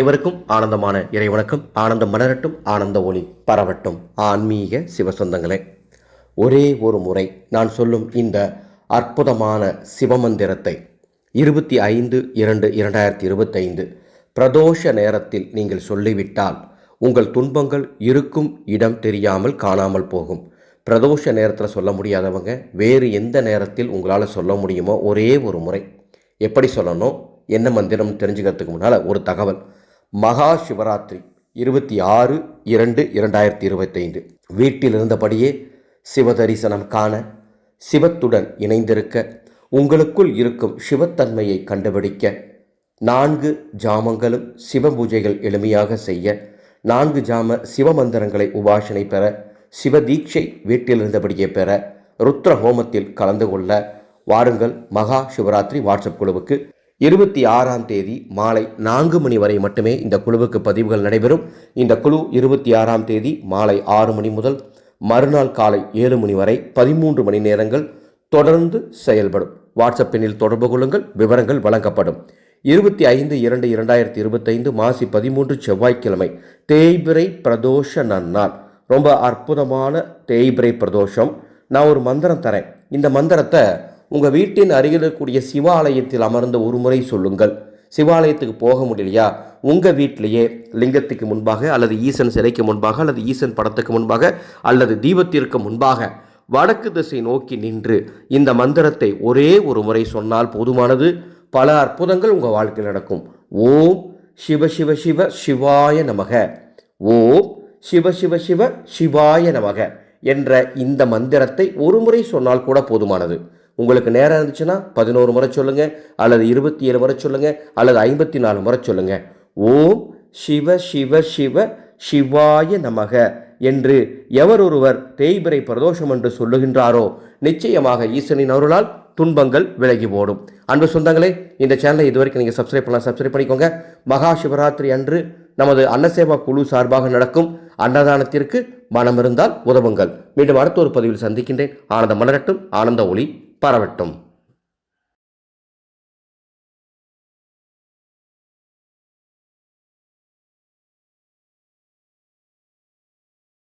அனைவருக்கும் ஆனந்தமான இறைவணக்கம் ஆனந்தம் மலரட்டும் ஆனந்த ஒளி பரவட்டும். ஆன்மீக சிவசொந்தங்களே ஒரே ஒரு முறை நான் சொல்லும் இந்த அற்புதமான சிவமந்திரத்தை இருபத்தி ஐந்து இரண்டு இரண்டாயிரத்தி இருபத்தைந்து பிரதோஷ நேரத்தில் நீங்கள் சொல்லிவிட்டால் உங்கள் துன்பங்கள் இருக்கும் இடம் தெரியாமல் காணாமல் போகும். பிரதோஷ நேரத்தில் சொல்ல முடியாதவங்க வேறு எந்த நேரத்தில் உங்களால் சொல்ல முடியுமோ ஒரே ஒரு முறை. எப்படி சொல்லணும்? என்ன மந்திரம் தெரிஞ்சுக்கிறதுக்கு முன்னால் ஒரு தகவல். மகா சிவராத்திரி இருபத்தி ஆறு இரண்டு இரண்டாயிரத்தி இருபத்தைந்து. வீட்டில் இருந்தபடியே சிவ தரிசனம் காண சிவத்துடன் இணைந்திருக்க உங்களுக்குள் இருக்கும் சிவத்தன்மையை கண்டுபிடிக்க நான்கு ஜாமங்களும் சிவ பூஜைகள் எளிமையாக செய்ய நான்கு ஜாம சிவமந்திரங்களை உபாசனை பெற சிவ தீட்சை வீட்டில் இருந்தபடியே பெற ருத்ர ஹோமத்தில் கலந்து கொள்ள வாருங்கள் மகா சிவராத்திரி வாட்ஸ்அப் குழுவுக்கு இருபத்தி ஆறாம் தேதி மாலை நான்கு மணி வரை மட்டுமே இந்த குழுவுக்கு பதிவுகள் நடைபெறும். இந்த குழு இருபத்தி ஆறாம் தேதி மாலை ஆறு மணி முதல் மறுநாள் காலை ஏழு மணி வரை பதிமூன்று மணி நேரங்கள் தொடர்ந்து செயல்படும். வாட்ஸ்அப் எண்ணில் தொடர்பு கொள்ளுங்கள் விவரங்கள் வழங்கப்படும். இருபத்தி ஐந்து இரண்டு இரண்டாயிரத்தி இருபத்தைந்து மாசி பதிமூன்று செவ்வாய்க்கிழமை தேய்பிரை பிரதோஷ நன்னாள். ரொம்ப அற்புதமான தேய்பிரை பிரதோஷம். நான் ஒரு மந்திரம் தரேன். இந்த மந்திரத்தை உங்கள் வீட்டின் அருகில் இருக்கக்கூடிய சிவாலயத்தில் அமர்ந்த ஒரு முறை சொல்லுங்கள். சிவாலயத்துக்கு போக முடியலையா? உங்கள் வீட்டிலேயே லிங்கத்துக்கு முன்பாக அல்லது ஈசன் சிலைக்கு முன்பாக அல்லது ஈசன் படத்துக்கு முன்பாக அல்லது தீபத்திற்கு முன்பாக வடக்கு திசை நோக்கி நின்று இந்த மந்திரத்தை ஒரே ஒரு முறை சொன்னால் போதுமானது? பல அற்புதங்கள் உங்கள் வாழ்க்கையில் நடக்கும். ஓம் சிவ சிவ சிவ சிவாய நமக. ஓம் சிவ சிவ சிவ சிவாய நமக என்ற இந்த மந்திரத்தை ஒரு முறை சொன்னால் கூட போதுமானது. உங்களுக்கு நேரம் இருந்துச்சுன்னா பதினோரு முறை சொல்லுங்கள் அல்லது இருபத்தி ஏழு முறை சொல்லுங்கள் அல்லது ஐம்பத்தி நாலு முறை சொல்லுங்கள் ஓம் சிவ சிவ சிவ சிவாய நமக என்று எவர் ஒருவர் தேய்பிரை பிரதோஷம் என்று சொல்லுகின்றாரோ நிச்சயமாக ஈசனின் அருளால் துன்பங்கள் விலகி ஓடும். அன்பு சொந்தங்களே இந்த சேனலை இதுவரைக்கும் நீங்கள் சப்ஸ்கிரைப் பண்ணலாம் சப்ஸ்கிரைப் பண்ணிக்கோங்க. மகா சிவராத்திரி அன்று நமது அன்னசேவா குழு சார்பாக நடக்கும் அன்னதானத்திற்கு மனம் இருந்தால் உதவுங்கள். மீண்டும் அடுத்த ஒரு பதிவில் சந்திக்கின்றேன். ஆனந்த மலரட்டும் ஆனந்த ஒளி. பரவட்டும்.